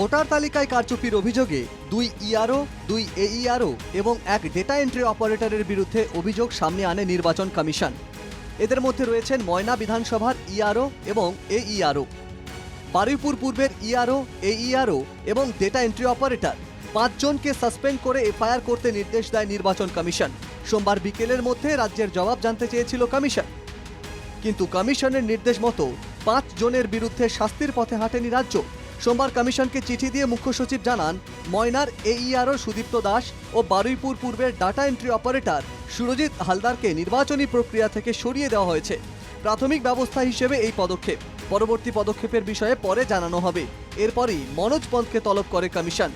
Voter তালিকায় কারচুপির অভিযোগে দুই ইআরও দুই এইআরও এবং এক ডেটা এন্ট্রি অপারেটরের বিরুদ্ধে অভিযোগ সামনে আনে নির্বাচন কমিশন। এদের মধ্যে রয়েছেন ময়না বিধানসভার ইআরও এবং এইআরও বারুইপুর পূর্বের E R O A E R O এবং ডেটা এন্ট্রি অপারেটর পাঁচজনকে সাসপেন্ড করে এফআইআর করতে নির্দেশ দেয় নির্বাচন কমিশন। সোমবার বিকেলের মধ্যে রাজ্যের জবাব জানতে চেয়েছিল কমিশন। কিন্তু কমিশনের নির্দেশ মতো পাঁচ জনের বিরুদ্ধে শাস্তির পথে হাঁটেনি রাজ্য। সোমবার কমিশনকে চিঠি দিয়ে মুখ্য সচিব জানান, ময়নার এইআরও সুদীপ্ত দাস ও বারুইপুর পূর্বের ডাটা এন্ট্রি অপারেটর সুরজিৎ হালদারকে নির্বাচনী প্রক্রিয়া থেকে সরিয়ে দেওয়া হয়েছে। প্রাথমিক ব্যবস্থা হিসেবে এই পদক্ষেপ। পরবর্তী পদক্ষেপের বিষয়ে পরে জানানো হবে। এরপরই মনোজ পন্থকে তলব করে কমিশন।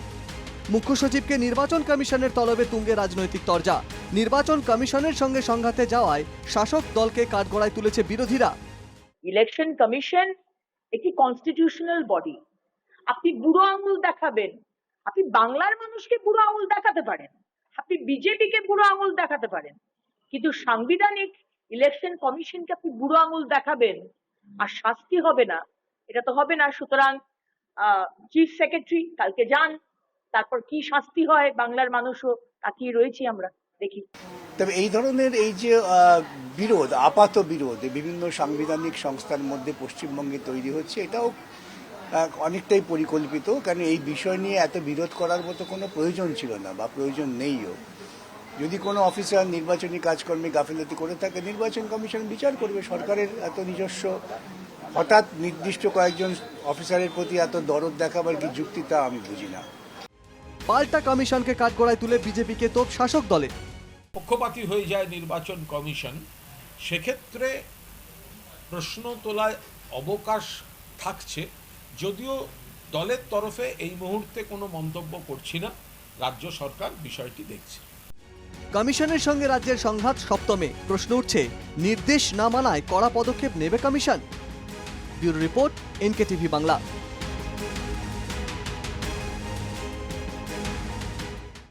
মুখ্য সচিবকে নির্বাচন কমিশনের তলবে তুঙ্গে রাজনৈতিক তরজা। নির্বাচন কমিশনের সঙ্গে সংঘাতে যাওয়ায় শাসক দলকে কাঠগড়ায় তুলেছে বিরোধীরা। ইলেকশন কমিশন একটি কনস্টিটিউশনাল বডি বুড়ো আঙুল দেখাবেন। আপনি বাংলার মানুষকে বুড়ো আঙুল দেখাতে পারেন। আপনি বিজেপিকে বুড়ো আঙুল দেখাতে পারেন। কিন্তু সাংবিধানিক ইলেকশন কমিশনকে আপনি বুড়ো আঙুল দেখাবেন, আর শাস্তি হবে না। এটা তো হবে না। সুতরাং চিফ সেক্রেটারি কালকে যান, তারপর কি শাস্তি হয় বাংলার মানুষও তাকিয়ে রয়েছি আমরা, দেখি। তবে এই ধরনের এই যে বিরোধ, আপাত বিরোধ, বিভিন্ন সাংবিধানিক সংস্থার মধ্যে পশ্চিমবঙ্গে তৈরি হচ্ছে, এটাও অনেকটাই পরিকল্পিত কারণ এই বিষয় নিয়ে এত বিরোধ করার মতো কোনো প্রয়োজন ছিল না বা প্রয়োজন নেইও। যদি কোনো অফিসার নির্বাচনী কাজকর্মে গাফিলতি করে থাকে নির্বাচন কমিশন বিচার করবে সরকারের এত নিজস্ব হঠাৎ নির্দিষ্ট কয়েকজন অফিসারের প্রতি এত দরদ দেখাবার কি যুক্তি তা আমি বুঝি না। পাল্টা কমিশনকে কাঠগড়ায় তুলে বিজেপিকে তোপ শাসক দলে। পক্ষপাতী হয়ে যায় নির্বাচন কমিশন সেক্ষেত্রে প্রশ্ন তোলায় অবকাশ থাকছে। যদিও দলের তরফে এই মুহূর্তে কোনো মন্তব্য করছি না, রাজ্য সরকার বিষয়টি দেখছে। কমিশনের সঙ্গে রাজ্যের সংঘাত সপ্তমে, প্রশ্ন উঠছে, নির্দেশ না মানায় কড়া পদক্ষেপ নেবে commission? Bureau report NK TV Bangla.